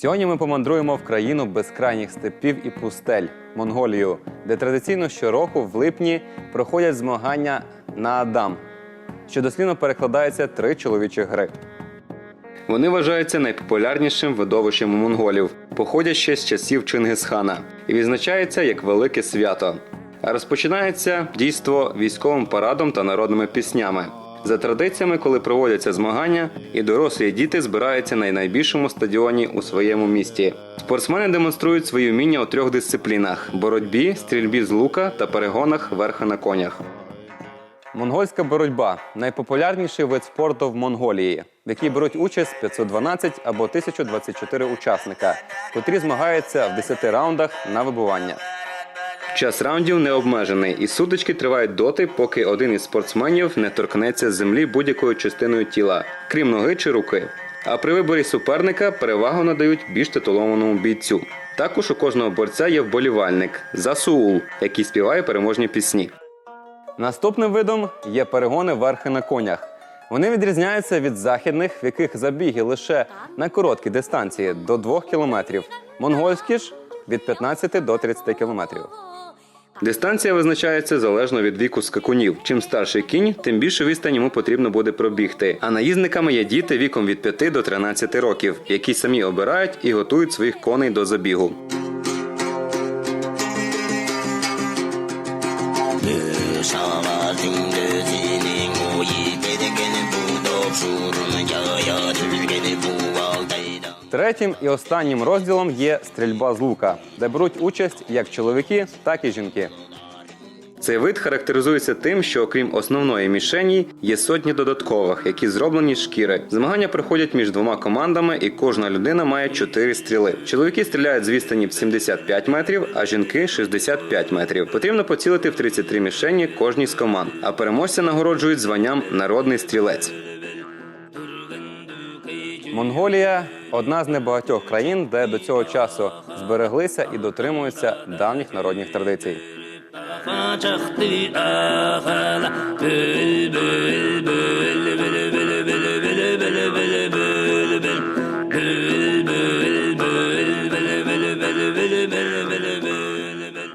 Сьогодні ми помандруємо в країну безкрайніх степів і пустель Монголію, де традиційно щороку в липні проходять змагання на Адам, що дослівно перекладається три чоловічі гри. Вони вважаються найпопулярнішим видовищем у монголів, походять ще з часів Чингисхана і відзначаються як велике свято. Розпочинається дійство військовим парадом та народними піснями. За традиціями, коли проводяться змагання, і дорослі і діти збираються на найбільшому стадіоні у своєму місті. Спортсмени демонструють свої вміння у трьох дисциплінах: боротьбі, стрільбі з лука та перегонах верха на конях. Монгольська боротьба найпопулярніший вид спорту в Монголії, в якій беруть участь 512 або 1024 учасника, котрі змагаються в 10 раундах на вибування. Час раундів не обмежений, і сутички тривають доти, поки один із спортсменів не торкнеться з землі будь-якою частиною тіла, крім ноги чи руки. А при виборі суперника перевагу надають більш титулованому бійцю. Також у кожного борця є вболівальник Засуул, який співає переможні пісні. Наступним видом є перегони верхи на конях. Вони відрізняються від західних, в яких забіги лише на короткі дистанції до 2 кілометрів. Монгольські ж від 15 до 30 кілометрів. Дистанція визначається залежно від віку скакунів. Чим старший кінь, тим більше відстань йому потрібно буде пробігти. А наїзниками є діти віком від 5 до 13 років, які самі обирають і готують своїх коней до забігу. Третім і останнім розділом є стрільба з лука, де беруть участь як чоловіки, так і жінки. Цей вид характеризується тим, що окрім основної мішені є сотні додаткових, які зроблені з шкіри. Змагання проходять між двома командами, і кожна людина має чотири стріли. Чоловіки стріляють з відстані в 75 метрів, а жінки 65 метрів. Потрібно поцілити в 33 мішені кожній з команд, а переможця нагороджують званням народний стрілець. Монголія одна з небагатьох країн, де до цього часу збереглися і дотримуються давніх народних традицій.